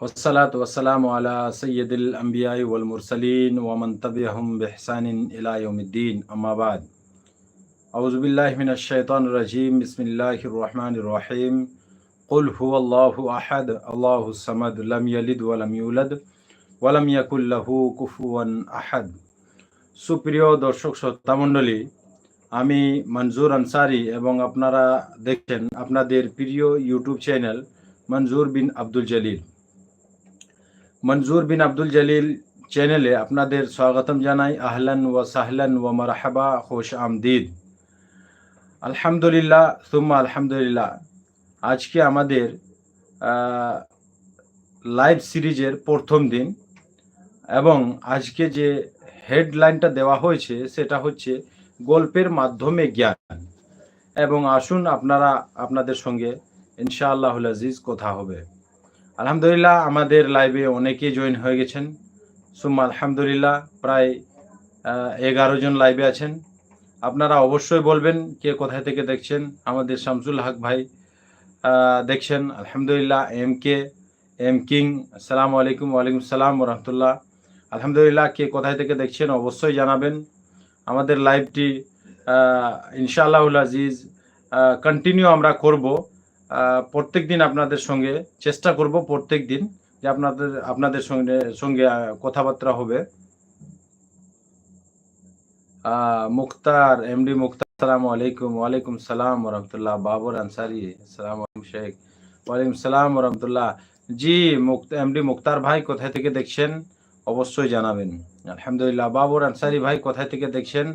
والصلاة والسلام على سيد الأنبياء والمرسلين ومن تبعهم بإحسان إلى يوم الدين أما بعد أعوذ بالله من الشيطان الرجيم بسم الله الرحمن الرحيم قل هو الله أحد الله الصمد لم يلد ولم يولد ولم يكن له كفوا أحد সুপ্রিয় দর্শক শ্রোতা মণ্ডলী আমি মঞ্জুর আনসারি এবং আপনারা দেখছেন আপনাদের প্রিয় ইউটিউব চ্যানেল মঞ্জুর বিন আব্দুল জলিল। মঞ্জুর বিন আব্দুল জলিল চ্যানেলে আপনাদের স্বাগতম জানাই। আহলান ও সাহলান ও মারহাবা, খোশ আমদিদ। আলহামদুলিল্লাহ, সুম্মা আলহামদুলিল্লাহ। আজকে আমাদের লাইভ সিরিজের প্রথম দিন এবং আজকে যে হেডলাইনটা দেওয়া হয়েছে সেটা হচ্ছে গল্পের মাধ্যমে জ্ঞান। এবং আসুন আপনারা আপনাদের সঙ্গে ইনশাআল্লাহুল আজিজ কথা হবে। আলহামদুলিল্লাহ, আমাদের লাইভে অনেকেই জয়েন হয়ে গেছেন। সুম্মা আলহামদুলিল্লাহ, প্রায় এগারো জন লাইভে আছেন। আপনারা অবশ্যই বলবেন কে কোথায় থেকে দেখছেন। আমাদের শামসুল হক ভাই দেখছেন। আলহামদুলিল্লাহ এম কে এম কিং আসসালামু আলাইকুম ওয়ালাইকুম সালাম রহমতুল্লাহ। আলহামদুলিল্লাহ, কে কোথায় থেকে দেখছেন অবশ্যই জানাবেন। আমাদের লাইভটি ইনশাআল্লাহুল আজিজ কন্টিনিউ আমরা করব। প্রত্যেক দিন আপনাদের সঙ্গে চেষ্টা করব প্রত্যেক দিন যে আপনাদের আপনাদের সঙ্গে সঙ্গে কথাবার্তা হবে। মুক্তার এমডি মুক্তার সালাম আলাইকুম। ওয়ালাইকুম সালাম রহমতুল্লাহ। বাবর, আনসারি সালাম আলাইকুম শেখ। ওয়ালাইকুম সালাম রহমতুল্লাহ। জি, মুক্ত এমডি মুক্তার ভাই কোথায় থেকে দেখছেন? অবশ্যই জানাবেন। আলহামদুলিল্লাহ। বাবর আনসারি ভাই কোথায় থেকে দেখছেন?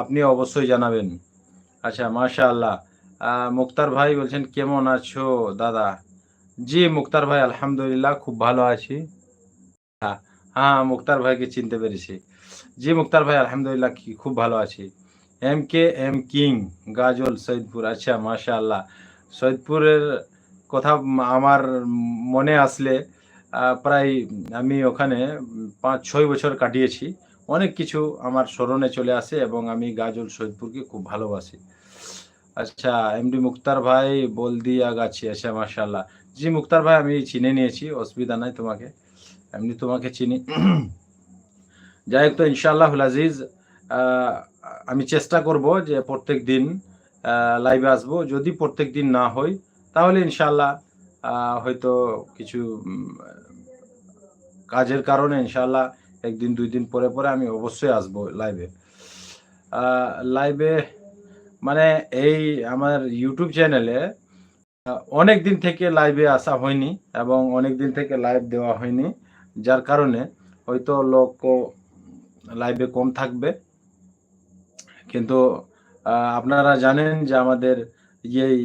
আপনি অবশ্যই জানাবেন। আচ্ছা মাশা আল্লাহ মুক্তার ভাই বলছেন, কেমন আছো দাদা? জি, মুক্তার ভাই, আলহামদুলিল্লাহ, খুব ভালো আছি। হ্যাঁ হ্যাঁ মুক্তার ভাইকে চিনতে পেরেছি। জি, মুক্তার ভাই, আলহামদুলিল্লাহ খুব ভালো আছি। এম কে এম কিং, গাজল সৈদপুর আচ্ছা মাশা আল্লাহ সৈয়দপুরের কথা আমার মনে আসলে প্রায় আমি ওখানে পাঁচ, ছয় বছর কাটিয়েছি। অনেক কিছু আমার স্মরণে চলে আসে এবং আমি গাজল সৈয়দপুরকে খুব ভালোবাসি। আচ্ছা এমডি মুক্তার ভাই বলদিয়া গাছি আচ্ছা মাশাল্লাহ জি, মুক্তার ভাই, আমি চিনে নিয়েছি, অসুবিধা নাই তোমাকে। এমনি তোমাকে চিনি। যাই হোক তো ইনশাআল্লাহ আজিজ আমি চেষ্টা করব যে প্রত্যেক দিন লাইভে আসব। যদি প্রত্যেক দিন না হয়, তাহলে ইনশাল্লাহ হয়তো কিছু কাজের কারণে ইনশাল্লাহ একদিন দুই দিন পরে পরে আমি অবশ্যই আসব লাইভে লাইভে মানে এই আমার ইউটিউব চ্যানেলে অনেক দিন থেকে লাইভে আসা হয়নি এবং অনেক দিন থেকে লাইভ দেওয়া হয়নি, যার কারণে হয়তো লোক লাইভে কম থাকবে। কিন্তু আপনারা জানেন যে আমাদের এই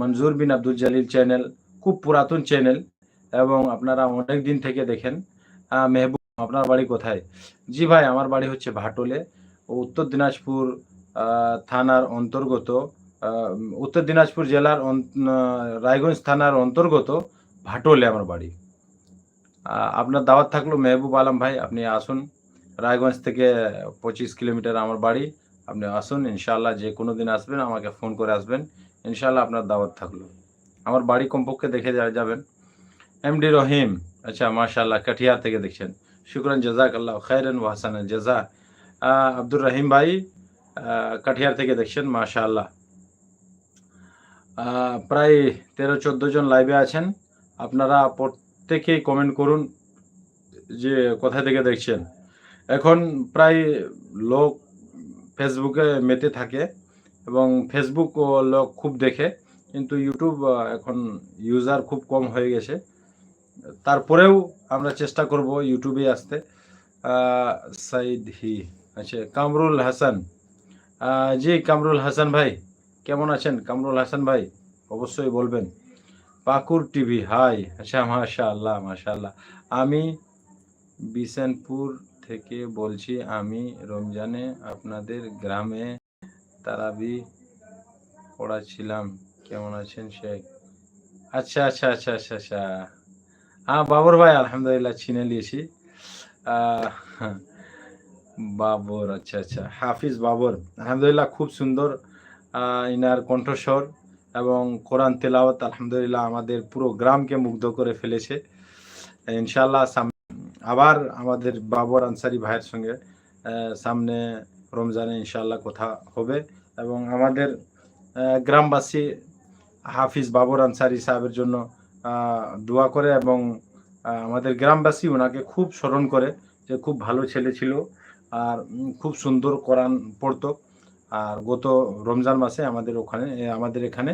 মঞ্জুর বিন আব্দুল জালিল চ্যানেল খুব পুরাতন চ্যানেল এবং আপনারা অনেক দিন থেকে দেখেন। মেহবুব, আপনার বাড়ি কোথায়? জি ভাই, আমার বাড়ি হচ্ছে ভাটলে, উত্তর দিনাজপুর থানার অন্তর্গত উত্তর দিনাজপুর জেলার রায়গঞ্জ থানার অন্তর্গত ভাটলে আমার বাড়ি। আপনার দাওয়াত থাকল মেহবুব আলম ভাই, আপনি আসুন। রায়গঞ্জ থেকে পঁচিশ কিলোমিটার আমার বাড়ি, আপনি আসুন ইনশাল্লাহ যে কোনো দিন আসবেন, আমাকে ফোন করে আসবেন ইনশাল্লাহ আপনার দাওয়াত থাকল। আমার বাড়ি কমপক্ষে দেখে যাবেন। এমডি রহিম আচ্ছা মাশাল্লাহ কাঠিয়ার থেকে দেখছেন। শুক্রান জাজাক আল্লাহ খায়রান ওয়াহাসান জাজা আব্দুর রহিম ভাই কাঠিয়ার থেকে দেখছেন মাশা আল্লাহ প্রায় তেরো, চোদ্দ জন লাইভে আছেন। আপনারা প্রত্যেকেই কমেন্ট করুন যে কোথা থেকে দেখছেন। এখন প্রায় লোক ফেসবুকে মেতে থাকে এবং ফেসবুক লোক খুব দেখে। কিন্তু ইউটিউব এখন ইউজার খুব কম হয়ে গেছে। তারপরেও আমরা চেষ্টা করব ইউটিউবে আসতে। সাইদ হি আচ্ছা কামরুল হাসান। জি, কামরুল হাসান ভাই, কেমন আছেন? কামরুল হাসান ভাই, অবশ্যই বলবেন। পাকুর টিভি, হাই আচ্ছা মাশা আল্লাহ আল্লাহ আমি বিশানপুর থেকে বলছি, আমি রমজানে আপনাদের গ্রামে তারাবি পড়াছিলাম। কেমন আছেন শেখ? আচ্ছা আচ্ছা আচ্ছা আচ্ছা আচ্ছা। হ্যাঁ বাবর ভাই, আলহামদুলিল্লাহ চিনে নিয়েছি। বাবর আচ্ছা আচ্ছা। হাফিজ বাবর, আলহামদুলিল্লাহ খুব সুন্দর। ইনার কণ্ঠস্বর এবং কোরআন তেলাওয়াত আলহামদুলিল্লাহ আমাদের পুরো গ্রামকে মুগ্ধ করে ফেলেছে। ইনশাল্লাহ আবার আমাদের বাবর আনসারি ভাইয়ের সঙ্গে সামনে রমজানে ইনশাল্লাহ কথা হবে এবং আমাদের গ্রামবাসী হাফিজ বাবর আনসারি সাহেবের জন্য দোয়া করে এবং আমাদের গ্রামবাসী ওনাকে খুব স্মরণ করে যে খুব ভালো ছেলে ছিল আর খুব সুন্দর কোরআন পড়তো। আর গত রমজান মাসে আমাদের ওখানে আমাদের এখানে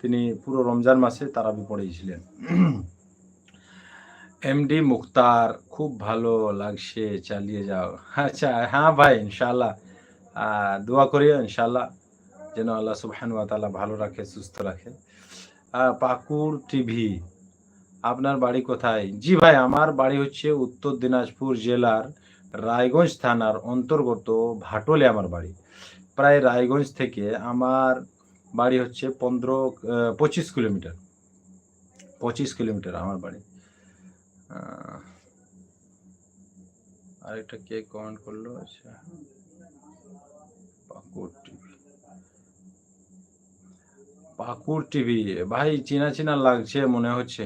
তিনি পুরো রমজান মাসে তারাবি পড়িয়েছিলেন। এমডি মুক্তার খুব ভালো লাগছে চালিয়ে যাও। আচ্ছা হ্যাঁ ভাই ইনশাল্লাহ দোয়া করিও ইনশাল্লাহ যেন আল্লাহ তাআলা ভালো রাখে, সুস্থ রাখে। পাকুর টিভি আপনার বাড়ি কোথায়? জি ভাই, আমার বাড়ি হচ্ছে উত্তর দিনাজপুর জেলার রায়গঞ্জ থানার অন্তর্গত ভাটলে আমার বাড়ি। প্রায় রায়গঞ্জ থেকে আমার বাড়ি হচ্ছে পনেরো পঁচিশ কিলোমিটার। পঁচিশ কিলোমিটার আমার বাড়ি। আরেকটা কে কমেন্ট করল? আচ্ছা। Pakur TV Pakur TV. ভাই চেনা চিনা লাগছে মনে হচ্ছে।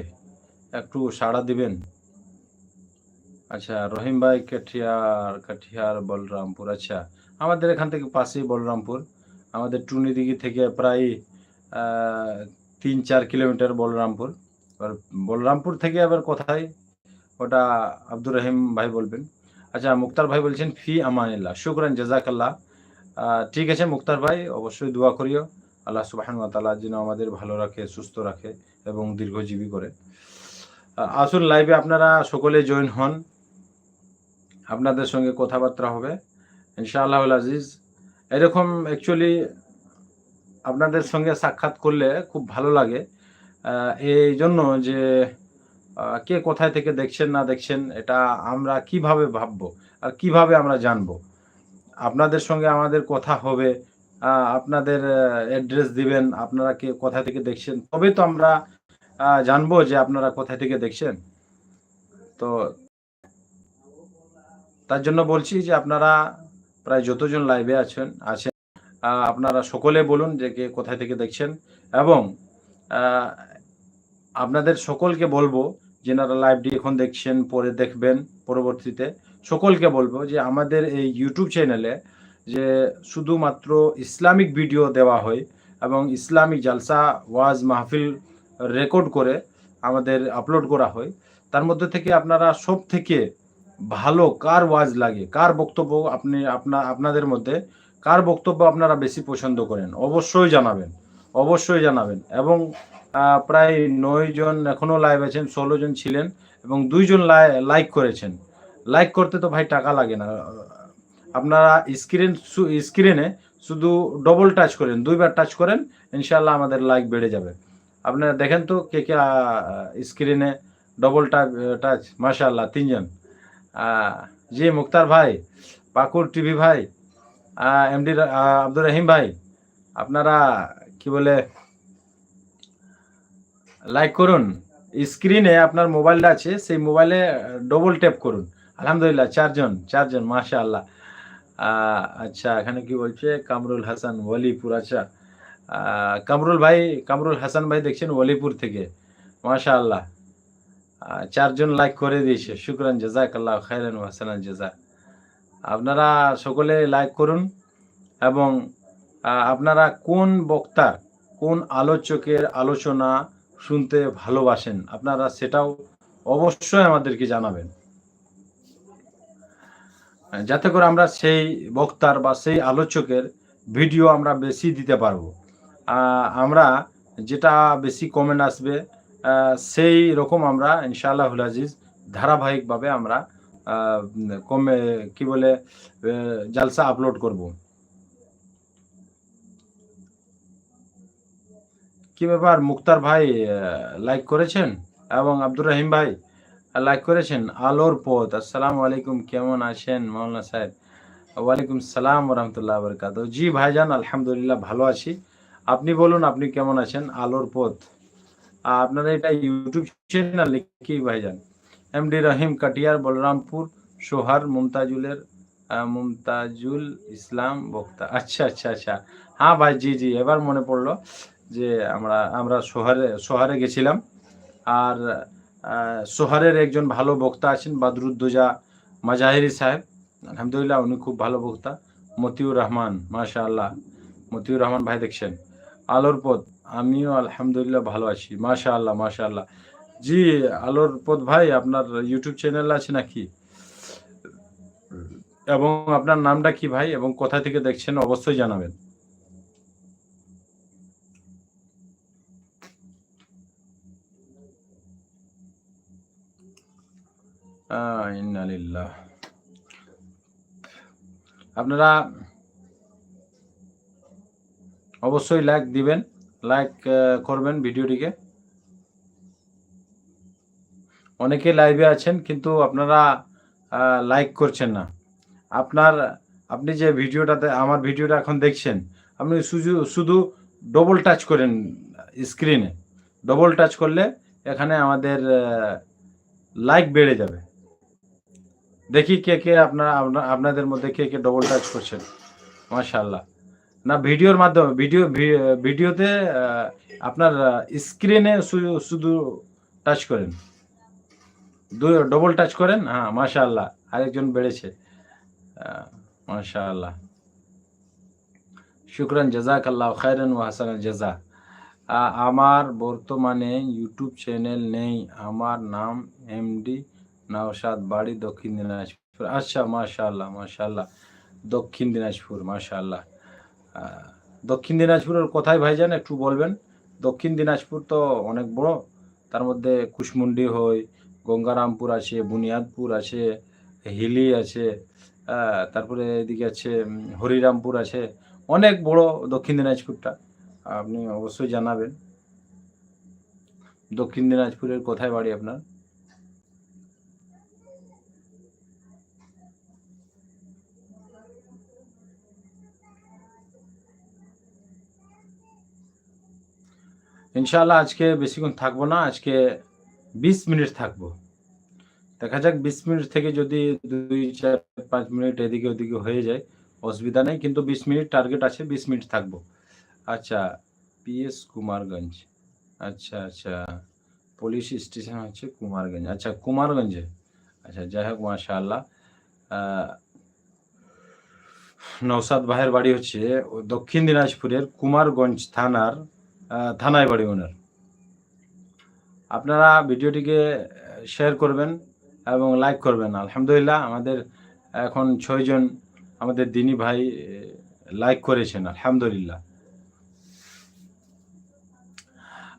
একটু সাড়া দিবেন। আচ্ছা রহিম ভাই কাঠিয়ার কাঠিয়ার বলরামপুর। আচ্ছা আমাদের এখান থেকে পাশেই বলরামপুর। আমাদের টুনিদিঘি থেকে প্রায় তিন চার কিলোমিটার বলরামপুর। এবার বলরামপুর থেকে আবার কোথায়? ওটা আব্দুর রহিম ভাই বলবেন। আচ্ছা মুক্তার ভাই বলছেন ফি আমানিল্লাহ। শুকরান জাজাকাল্লাহ। আহ, ঠিক আছে মুক্তার ভাই অবশ্যই দোয়া করিও। আল্লাহ সুবাহান তাআলা যেন আমাদের ভালো রাখে, সুস্থ রাখে এবং দীর্ঘজীবী করে। আসুন লাইভে আপনারা সকলে জয়েন হন। আপনাদের সঙ্গে কথাবার্তা হবে। ইনশাআল্লাহ আজিজ, এরকম অ্যাকচুয়ালি আপনাদের সঙ্গে সাক্ষাৎ করলে খুব ভালো লাগে। এই জন্য যে কে কোথায় থেকে দেখছেন, না দেখছেন, এটা আমরা কীভাবে ভাববো আর কীভাবে আমরা জানব? আপনাদের সঙ্গে আমাদের কথা হবে। আপনাদের অ্যাড্রেস দিবেন, আপনারা কে কোথা থেকে দেখছেন? তবে তো আমরা জানব যে আপনারা কোথা থেকে দেখছেন। তো তার জন্য বলছি যে আপনারা প্রায় যতজন লাইভে আছেন আছেন আপনারা সকলে বলুন যে কে কোথায় থেকে দেখছেন। এবং আপনাদের সকলকে বলব, যেনারা লাইভটি এখন দেখছেন, পরে দেখবেন, পরবর্তীতে, সকলকে বলব যে আমাদের এই ইউটিউব চ্যানেলে যে শুধুমাত্র ইসলামিক ভিডিও দেওয়া হয় এবং ইসলামিক জালসা ওয়াজ মাহফিল রেকর্ড করে আমাদের আপলোড করা হয়, তার মধ্যে থেকে আপনারা সব থেকে ভালো কার ওয়াজ লাগে? কার বক্তব্য আপনি, আপনা, আপনাদের মধ্যে কার বক্তব্য আপনারা বেশি পছন্দ করেন? অবশ্যই জানাবেন অবশ্যই জানাবেন। এবং প্রায় নয় জন এখনও লাইভ আছেন, ষোলো জন ছিলেন এবং দুইজন লাইক করেছেন। লাইক করতে তো ভাই টাকা লাগে না। আপনারা স্ক্রিন স্ক্রিনে শুধু ডবল টাচ করেন, দুইবার টাচ করেন ইনশাল্লাহ আমাদের লাইক বেড়ে যাবে। আপনারা দেখেন তো কে কে স্ক্রিনে ডবল টাচ টাচ মাশাআল্লাহ, তিনজন। জি, মুক্তার ভাই, পাকুর টিভি ভাই এমডি আব্দুর রহিম ভাই, আপনারা কি বলে লাইক করুন। স্ক্রিনে আপনার মোবাইলটা আছে, সেই মোবাইলে ডবল ট্যাপ করুন। আলহামদুলিল্লাহ, চারজন চারজন মাশা আল্লাহ আচ্ছা এখানে কি বলছে? কামরুল হাসান, ওয়ালিপুর আচ্ছা। কামরুল ভাই, কামরুল হাসান ভাই দেখছেন ওয়ালিপুর থেকে। মাশা আল্লাহ চারজন লাইক করে দিয়েছে। শুক্রান জাজাক আল্লাহ খাইরান হাসানান জাজা। আপনারা সকলে লাইক করুন এবং আপনারা কোন বক্তার কোন আলোচকের আলোচনা শুনতে ভালোবাসেন, আপনারা সেটাও অবশ্যই আমাদেরকে জানাবেন। যাতে করে আমরা সেই বক্তার বা সেই আলোচকের ভিডিও আমরা বেশি দিতে পারব। আমরা যেটা বেশি কমেন্ট আসবে সেই রকম আমরা ইনশাআল্লাহ আজিজ ধারাবাহিকভাবে আমরা কমে, কি বলে জালসা আপলোড করব। কি ব্যাপার, মুক্তার ভাই লাইক করেছেন? এবং আব্দুর রহিম ভাই? লাইক করেছেন, আলোর পথ। আসসালামু আলাইকুম, কেমন আছেন মৌলানা সাহেব? ওয়ালাইকুম সালাম রহমতুল্লাহ বরকাত জি ভাইজান, আলহামদুলিল্লাহ ভালো আছি। আপনি বলুন, আপনি কেমন আছেন? আলোর পথ। আপনারা এটা ইউটিউব চ্যানেল কি ভাইজান? এমডি রহিম কাটিয়ার, বলরামপুর, সোহার, মুমতাজুলের মুমতাজুল ইসলাম বক্তা। আচ্ছা আচ্ছা আচ্ছা। হ্যাঁ ভাই, জি জি, এবার মনে পড়ল যে আমরা আমরা সোহারে সোহারে গেছিলাম। আর সোহারের একজন ভালো বক্তা আছেন বাদরুদ্দোজা মাজাহিরি সাহেব। আলহামদুলিল্লাহ, উনি খুব ভালো বক্তা। মতিউর রহমান মাশা আল্লাহ মতিউর রহমান ভাই দেখছেন? আলোর পথ, আমিও আলহামদুলিল্লাহ ভালো আছি। মাশা আল্লাহ মাশা আল্লাহ জি, আলোর পথ ভাই, আপনার ইউটিউব চ্যানেল আছে নাকি? এবং আপনার নামটা কি ভাই? এবং কোথা থেকে দেখছেন? অবশ্যই জানাবেন। আপনারা অবশ্যই লাইক দিবেন লাইক করবেন ভিডিওটিকে। অনেকে লাইভে আছেন, কিন্তু আপনারা লাইক করছেন না। আপনার, আপনি যে ভিডিওটাতে, আমার ভিডিওটা এখন দেখছেন, আপনি শুধু শুধু ডবল টাচ করেন স্ক্রিনে ডবল টাচ করলে এখানে আমাদের লাইক বেড়ে যাবে। দেখি কে কে আপনারা আপনাদের মধ্যে কে কে ডবল টাচ করছেন। মাশাআল্লাহ। না, ভিডিওর মাধ্যমে, ভিডিও ভিডিওতে আপনার স্ক্রিনে শুধু টাচ করেন। ডবল টাচ করেন হ্যাঁ মাশাআল্লাহ, আরেকজন বেড়েছে। মাশাআল্লাহ। শুক্রান জাজাক আল্লাহ খায়রান ও হাসান জাজা। আমার বর্তমানে ইউটিউব চ্যানেল নেই, আমার নাম এমডি নওশাদ বাড়ি দক্ষিণ দিনাজপুর। আচ্ছা মাশাআল্লাহ মাশাআল্লাহ। দক্ষিণ দিনাজপুর মাশাআল্লাহ। আহ, দক্ষিণ দিনাজপুরের কোথায় ভাইজান একটু বলবেন? দক্ষিণ দিনাজপুর তো অনেক বড়। তার মধ্যে কুশমুন্ডি হয় গঙ্গারামপুর আছে বুনিয়াদপুর আছে হিলি আছে তারপরে এদিকে আছে হরিরামপুর আছে। অনেক বড় দক্ষিণ দিনাজপুরটা। আপনি অবশ্যই জানাবেন। দক্ষিণ দিনাজপুরের কোথায় বাড়ি আপনার। ইনশাআল্লাহ আজকে বেশিক্ষণ থাকব না আজকে বিশ মিনিট থাকব। দেখা যাক বিশ মিনিট থেকে যদি দুই চার পাঁচ মিনিট এদিকে ওদিকে হয়ে যায় অসুবিধা নেই কিন্তু বিশ মিনিট টার্গেট আছে বিশ মিনিট থাকব। আচ্ছা পিএস কুমারগঞ্জ। আচ্ছা আচ্ছা পুলিশ স্টেশন হচ্ছে কুমারগঞ্জ। আচ্ছা কুমারগঞ্জে। আচ্ছা যাই হোক মাশাআল্লাহ। আহ, নওসাদ ভাইয়ের বাড়ি হচ্ছে দক্ষিণ দিনাজপুরের কুমারগঞ্জ থানার থানায় বাড়ি ওনার। আপনারা ভিডিওটিকে শেয়ার করবেন এবং লাইক করবেন। আলহামদুলিল্লাহ, আমাদের এখন ছয়জন আমাদের দিনী ভাই লাইক করেছেন। আলহামদুলিল্লাহ।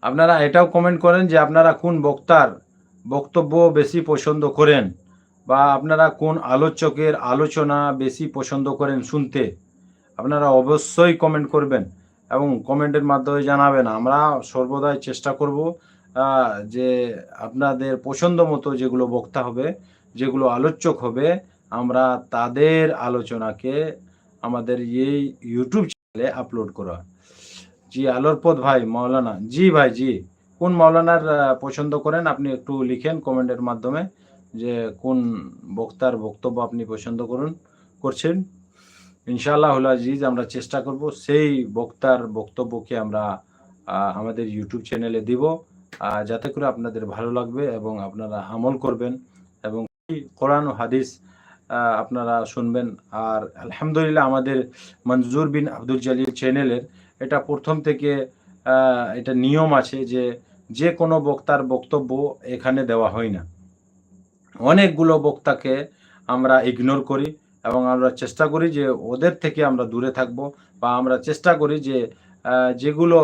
আপনারা এটাও কমেন্ট করেন যে আপনারা কোন বক্তার বক্তব্য বেশি পছন্দ করেন বা আপনারা কোন আলোচকের আলোচনা বেশি পছন্দ করেন শুনতে। আপনারা অবশ্যই কমেন্ট করবেন। এবং কমেন্টের মাধ্যমে জানাবেন। আমরা সর্বদাই চেষ্টা করব যে আপনাদের পছন্দ মতো যেগুলো বক্তা হবে, যেগুলো আলোচক হবে, আমরা তাদের আলোচনাকে আমাদের এই ইউটিউব চ্যানেলে আপলোড করা। জি আলোর পথ ভাই, মাওলানা। জি ভাই, জি। কোন মাওলানার পছন্দ করেন আপনি একটু লিখেন কমেন্টের মাধ্যমে যে কোন বক্তার বক্তব্য আপনি পছন্দ করুন, করছেন। ইনশাআল্লাহ আজিজ, আমরা চেষ্টা করব সেই বক্তার বক্তব্যকে আমরা আমাদের ইউটিউব চ্যানেলে দিব যাতে করে আপনাদের ভালো লাগবে এবং আপনারা আমল করবেন এবং কোরআন ও হাদিস আপনারা শুনবেন। আর আলহামদুলিল্লাহ আমাদের মঞ্জুর বিন আব্দুল জালিল চ্যানেলের এটা প্রথম থেকে এটা নিয়ম আছে যে যে কোনো বক্তার বক্তব্য এখানে দেওয়া হয় না। অনেকগুলো বক্তাকে আমরা ইগনোর করি। এবং আমরা চেষ্টা করি যে ওদের থেকে আমরা দূরে থাকব বা আমরা চেষ্টা করি যে যেগুলো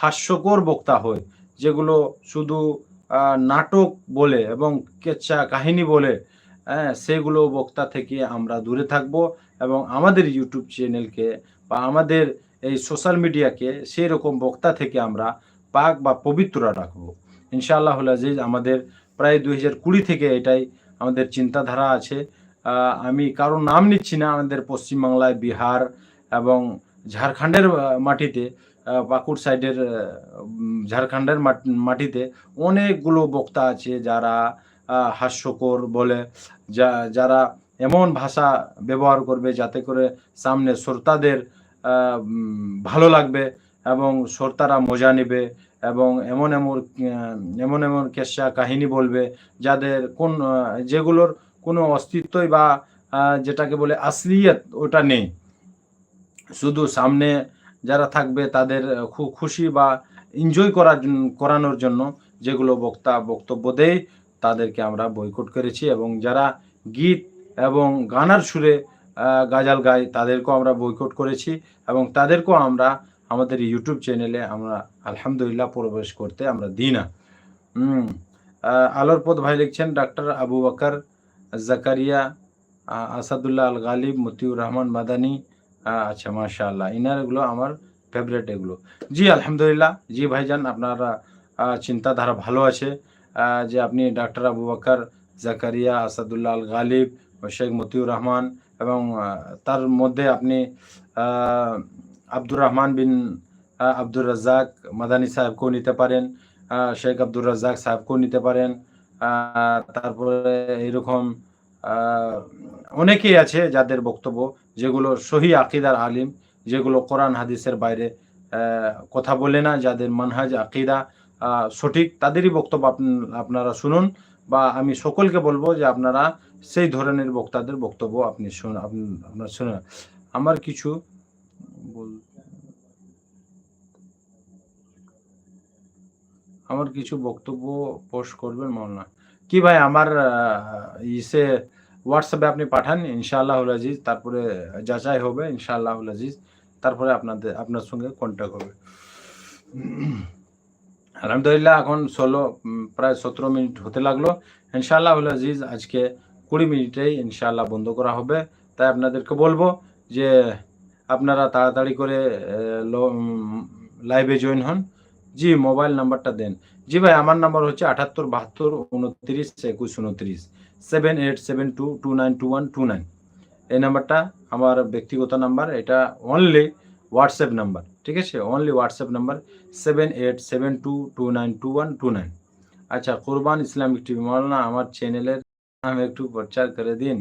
হাস্যকর বক্তা হয় যেগুলো শুধু নাটক বলে এবং কেচ্ছা কাহিনী বলে হ্যাঁ সেগুলো বক্তা থেকে আমরা দূরে থাকব এবং আমাদের ইউটিউব চ্যানেলকে বা আমাদের এই সোশ্যাল মিডিয়াকে সেই রকম বক্তা থেকে আমরা পাক বা পবিত্র রাখব। ইনশাআল্লাহ আজিজ, আমাদের প্রায় দুই হাজার কুড়ি থেকে এটাই আমাদের চিন্তাধারা আছে। আমি কারোর নাম নিচ্ছি না আমাদের পশ্চিমবাংলায়, বিহার এবং ঝাড়খণ্ডের মাটিতে পাকুড় সাইডের ঝাড়খণ্ডের মাট- মাটিতে অনেকগুলো বক্তা আছে যারা হাস্যকর বলে, যা, যারা এমন ভাষা ব্যবহার করবে যাতে করে সামনে শ্রোতাদের ভালো লাগবে এবং শ্রোতারা মজা নেবে এবং এমন এমন এমন এমন কেসা কাহিনী বলবে যাদের কোন যেগুলোর কোনো অস্তিত্বই বা যেটাকে বলে আসলিয়ত ওটা নেই। শুধু সামনে যারা থাকবে তাদের খুব খুশি বা এনজয় করার করানোর জন্য যেগুলো বক্তা বক্তব্য দেয়, তাদেরকে আমরা বয়কট করেছি এবং যারা গীত এবং গানার সুরে গাজাল গায় তাদেরকেও আমরা বয়কট করেছি এবং তাদেরকেও আমরা আমাদের ইউটিউব চ্যানেলে আমরা আলহামদুলিল্লাহ প্রবেশ করতে আমরা দিই না। আলোর পথ ভাই লিখছেন ডাক্তার আবু বকর জাকারিয়া আসাদুল্লাহ আল গালিব মতিউর রহমান মাদানি আচ্ছা মাশাআল্লাহ। ইনার এগুলো আমার ফেভারিট এগুলো। জি, আলহামদুলিল্লাহ। জি, ভাইজান, আপনার চিন্তাধারা ভালো আছে। যে আপনি ডাক্তার আবু বকর, জাকারিয়া, আসাদুল্লাহ আল গালিব শেখ মতিউর রহমান এবং তার মধ্যে আপনি আব্দুর রহমান বিন আব্দুর রাজ্জাক মাদানী সাহেবকেও নিতে পারেন শেখ আব্দুর রাজ্জাক সাহেবকেও নিতে পারেন তারপরে এরকম অনেকেই আছে যাদের বক্তব্য যেগুলো সহি আকিদার আলিম, যেগুলো কোরআন হাদিসের বাইরে কথা বলে না, যাদের মানহাজ আকিদা সঠিক, তাদেরই বক্তব্য আপনারা শুনুন বা আমি সকলকে বলব যে আপনারা সেই ধরনের বক্তাদের বক্তব্য আপনি শুন আপনার শুনুন। আমার কিছু বল- আমার কিছু বক্তব্য পোস্ট করবেন মাওলানা কি ভাই, আমার ইসে হোয়াটসঅ্যাপে আপনি পাঠান ইনশাআল্লাহ আজিজ। তারপরে যাচাই হবে ইনশাআল্লাহ আজিজ। তারপরে আপনাদের, আপনার সঙ্গে কন্ট্যাক্ট হবে। আলহামদুলিল্লাহ, এখন ষোলো প্রায় সতেরো মিনিট হতে লাগল। ইনশাআল্লাহ আজিজ, আজকে কুড়ি মিনিটেই ইনশাআল্লাহ বন্ধ করা হবে। তাই আপনাদেরকে বলব যে, আপনারা তাড়াতাড়ি করে লাইভে জয়েন হন। জি মোবাইল নাম্বারটা দেন। জি ভাই, আমার নাম্বার হচ্ছে আটাত্তর, বাহাত্তর, উনত্রিশ, একুশ, উনত্রিশ। Seven eight seven two two nine two one two nine এই নাম্বারটা আমার ব্যক্তিগত নাম্বার, এটা অনলি হোয়াটসঅ্যাপ নাম্বার, ঠিক আছে? Only WhatsApp number seven eight seven two two nine two one two nine আচ্ছা কোরবান ইসলামিক টিভি, মৌলানা, আমার চ্যানেলের নাম একটু প্রচার করে দিন।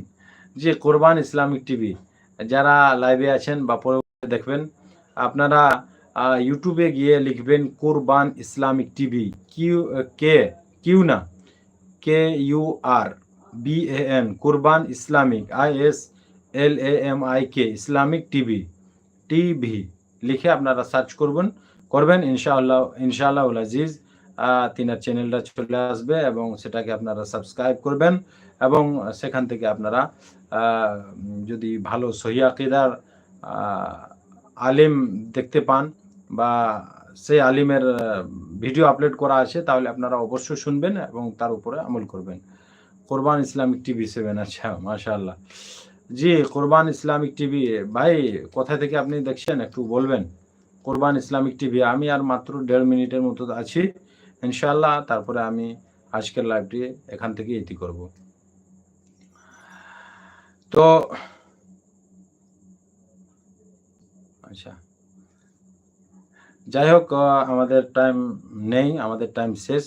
জি, কোরবান ইসলামিক টিভি, যারা লাইভে আছেন বা পরে দেখবেন, আপনারা ইউটিউবে গিয়ে লিখবেন Korban Islamic TV, Q, K, Q না, K U R. B A N Korban Islamic I S L A M I K Islamic TV TV লিখে আপনারা সার্চ করবেন করবেন, ইনশাআল্লাহ ইনশাআল্লাহ আজিজ তিনার চ্যানেলটা চলে আসবে এবং সেটাকে আপনারা সাবস্ক্রাইব করবেন এবং সেখান থেকে আপনারা যদি ভালো সহি আকিদার আলিম দেখতে পান বা সেই আলিমের ভিডিও আপলোড করা আছে, তাহলে আপনারা অবশ্যই শুনবেন এবং তার উপরে আমল করবেন। কোরবান ইসলামিক টিভি সেভেন আচ্ছা মাশাআল্লাহ। জি, কোরবান ইসলামিক টিভি, ভাই, কোথা থেকে আপনি দেখছেন? একটু বলবেন। কোরবান ইসলামিক টিভি, আমি আর মাত্র দেড় মিনিটের মতো আছি। ইনশাআল্লাহ, তারপরে আমি আজকের লাইভটি এখান থেকে ইতি করব। তো আচ্ছা। যাই হোক আমাদের টাইম নেই, আমাদের টাইম শেষ।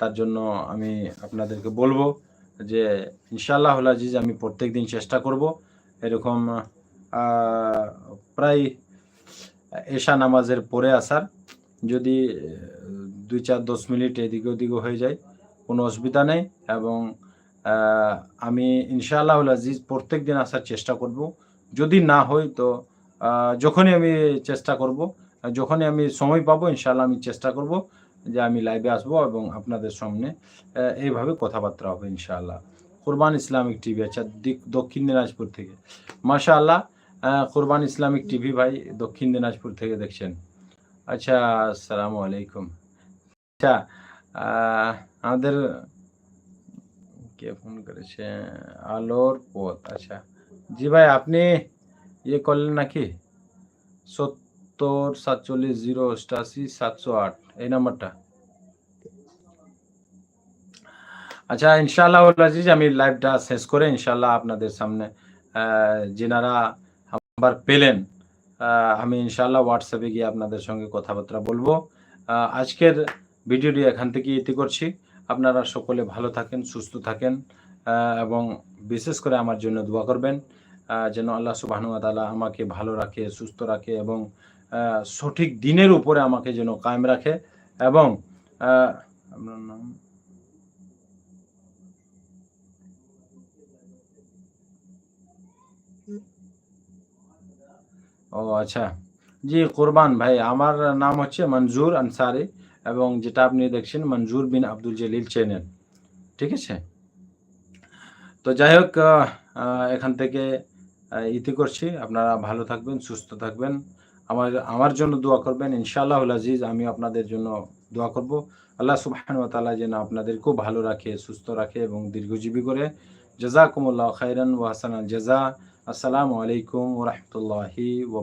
তার জন্য আমি আপনাদেরকে বলব যে ইনশাআল্লাহ আজিজ আমি প্রত্যেক দিন চেষ্টা করব এরকম প্রায় এশা নামাজের পরে আসার, যদি দুই চার দশ মিনিট এদিকে ওদিকে হয়ে যায়, কোনো অসুবিধা নেই এবং আমি ইনশাআল্লাহ আজিজ প্রত্যেক দিন আসার চেষ্টা করব। যদি না হয় তো যখনই আমি চেষ্টা করব, যখনই আমি সময় পাবো ইনশাআল্লাহ আমি চেষ্টা করব। যে আমি লাইভে আসব এবং আপনাদের সামনে এইভাবে কথাবার্তা হবে, ইনশাআল্লাহ। কোরবান ইসলামিক টিভি আচ্ছা দিক- দক্ষিণ দিনাজপুর থেকে। মাশা আল্লাহ কোরবান ইসলামিক টিভি ভাই, দক্ষিণ দিনাজপুর থেকে দেখছেন। আচ্ছা আসসালামু আলাইকুম। আচ্ছা আমাদের কে ফোন করেছে? আলোর পথ আচ্ছা। জি ভাই, আপনি ইয়ে করলেন নাকি? সত্তর, সাতচল্লিশ, জিরো, অষ্টাশি, সাতশো আট। এই নাম্বারটা। আচ্ছা ইনশাআল্লাহ আজিজ, আমি লাইভটা শেষ করে ইনশাল্লাহ আপনাদের সামনে যেনারা নাম্বার পেলেন আমি ইনশাল্লাহ হোয়াটসঅ্যাপে গিয়ে আপনাদের সঙ্গে কথাবার্তা বলব। আজকের ভিডিওটি এখান থেকে ইতি করছি। আপনারা সকলে ভালো থাকেন, সুস্থ থাকেন এবং বিশেষ করে আমার জন্য দোয়া করবেন যেন আল্লাহ সুবাহানু তাআলা আমাকে ভালো রাখে, সুস্থ রাখে এবং সঠিক দিনের উপরে আমাকে যেন কায়েম রাখে এবং আপনার নাম ও আচ্ছা। জি, কোরবান ভাই, আমার নাম হচ্ছে মঞ্জুর আনসারি এবং যেটা আপনি দেখছেন মঞ্জুর বিন আব্দুল জলিল চ্যানেল ঠিক আছে? তো যাই হোক এখান থেকে ইতি করছি। আপনারা ভালো থাকবেন, সুস্থ থাকবেন। আমার আমার জন্য দোয়া করবেন। ইনশাআল্লাহ আজিজ আমি আপনাদের জন্য দোয়া করব। আল্লাহ সুবহান ওয়া তাআলা যেন আপনাদেরকেও ভালো রাখে, সুস্থ রাখে এবং দীর্ঘজীবী করে। জাজাকুমুল্লাহ খাইরান ওয়া হাসানাল জাজা। আসসালামু আলাইকুম ওয়া রাহমাতুল্লাহি ওয়া